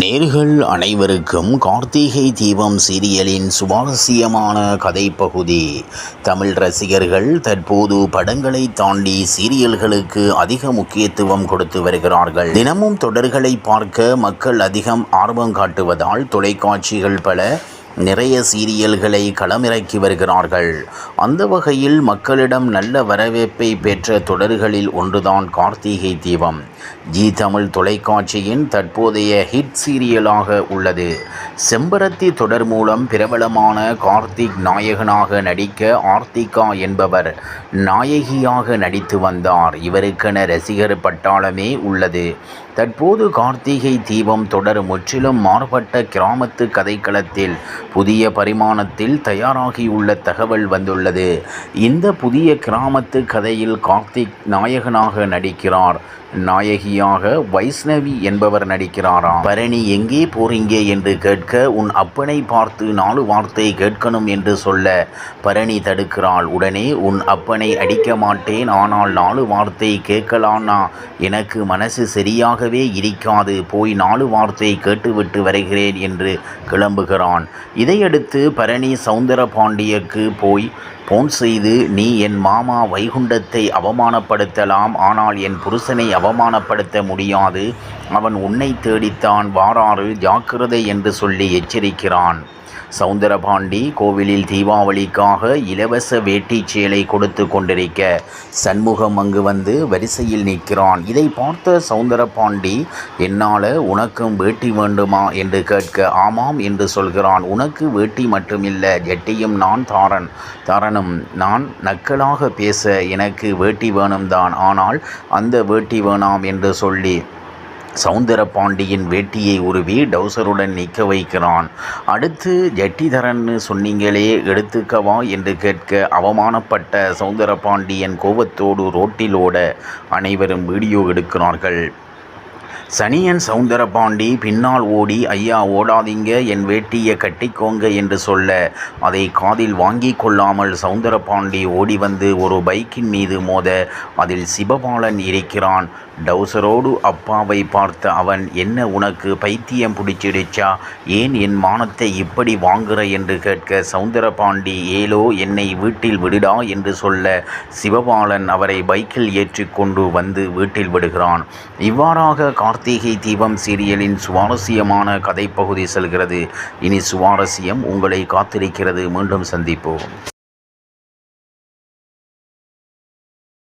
நேர்கள் அனைவருக்கும் கார்த்திகை தீபம் சீரியலின் சுவாரஸ்யமான கதைப்பகுதி. தமிழ் ரசிகர்கள் தற்போது படங்களை தாண்டி சீரியல்களுக்கு அதிக முக்கியத்துவம் கொடுத்து வருகிறார்கள். தினமும் தொடர்களை பார்க்க மக்கள் அதிகம் ஆர்வம் காட்டுவதால் தொலைக்காட்சிகள் பல நிறைய சீரியல்களை களமிறக்கி வருகிறார்கள். அந்த வகையில் மக்களிடம் நல்ல வரவேற்பை பெற்ற தொடர்களில் ஒன்றுதான் கார்த்திகை தீபம். ஜி தமிழ் தொலைக்காட்சியின் தற்போதைய ஹிட் சீரியலாக உள்ளது. செம்பருத்தி தொடர் மூலம் பிரபலமான கார்த்திக் நாயகனாக நடிக்க ஆர்த்திகா என்பவர் நாயகியாக நடித்து வந்தார். இவருக்கென ரசிகர் பட்டாளமே உள்ளது. தற்போது கார்த்திகை தீபம் தொடர் முற்றிலும் மாறுபட்ட கிராமத்து கதைக்களத்தில் புதிய பரிமாணத்தில் தயாராகியுள்ள தகவல் வந்துள்ளது. இந்த புதிய கிராமத்து கதையில் கார்த்திக் நாயகனாக நடிக்கிறார். நாயகியாக வைஷ்ணவி என்பவர் நடிக்கிறாராம். பரணி எங்கே போறீங்க? என்று கேட்க உன் அப்பனை பார்த்து நாலு வார்த்தை கேட்கணும் என்று சொல்ல பரணி தடுக்கிறாள். உடனே உன் அப்பனை அடிக்க மாட்டேன் ஆனால் நாலு வார்த்தை கேட்கலான்னா எனக்கு மனசு சரியாகவே இருக்காது. போய் நாலு வார்த்தை கேட்டுவிட்டு வருகிறேன் என்று கிளம்புகிறான். இதையடுத்து பரணி சவுந்தர பாண்டியக்கு போய் போன் செய்து நீ என் மாமா வைகுண்டத்தை அவமானப்படுத்தலாம் ஆனால் என் புருஷனை அவமானப்படுத்த முடியாது. அவன் உன்னை தேடித்தான் வாராறு ஜாக்கிரதை என்று சொல்லி எச்சரிக்கிறான். சவுந்தரபாண்டி கோவிலில் தீபாவளிக்காக இலவச வேட்டி சேலை கொடுத்து கொண்டிருக்க சண்முகம் அங்கு வந்து வரிசையில் நிற்கிறான். இதை பார்த்த சவுந்தரபாண்டி என்னால் உனக்கும் வேட்டி வேண்டுமா? என்று கேட்க ஆமாம் என்று சொல்கிறான். உனக்கு வேட்டி மட்டுமில்லை ஜெட்டியும் நான் தாரன் தரணும் நான் நக்கலாக பேச எனக்கு வேட்டி வேணும்தான். ஆனால் அந்த வேட்டி வேணாம் என்று சொல்லி சவுந்தர பாண்டியின் வேட்டியை உருவி டவுசருடன் நிற்க வைக்கிறான். அடுத்து ஜட்டிதரன்னு சொன்னீங்களே எடுத்துக்கவா என்று கேட்க அவமானப்பட்ட சவுந்தர பாண்டியன் கோபத்தோடு ரோட்டிலோட அனைவரும் வீடியோ எடுக்கிறார்கள். சனியன் சவுந்தரபாண்டி பின்னால் ஓடி ஐயா ஓடாதீங்க என் வேட்டியை கட்டிக்கோங்க என்று சொல்ல அதை காதில் வாங்கி கொள்ளாமல் சவுந்தரபாண்டி ஓடி வந்து ஒரு பைக்கின் மீது மோத அதில் சிவபாலன் இருக்கிறான். டவுசரோடு அப்பாவை பார்த்த அவன் என்ன உனக்கு பைத்தியம் பிடிச்சிடுச்சா? ஏன் என் மானத்தை இப்படி வாங்குற? என்று கேட்க சவுந்தரபாண்டி ஏலோ என்னை வீட்டில் விடுடா என்று சொல்ல சிவபாலன் அவரை பைக்கில் ஏற்றிக்கொண்டு வந்து வீட்டில் விடுகிறான். இவ்வாறாக கார்த்திகை தீபம் சீரியலின் சுவாரஸ்யமான கதைப்பகுதி செல்கிறது. இனி சுவாரஸ்யம் உங்களை காத்திருக்கிறது. மீண்டும் சந்திப்போம்.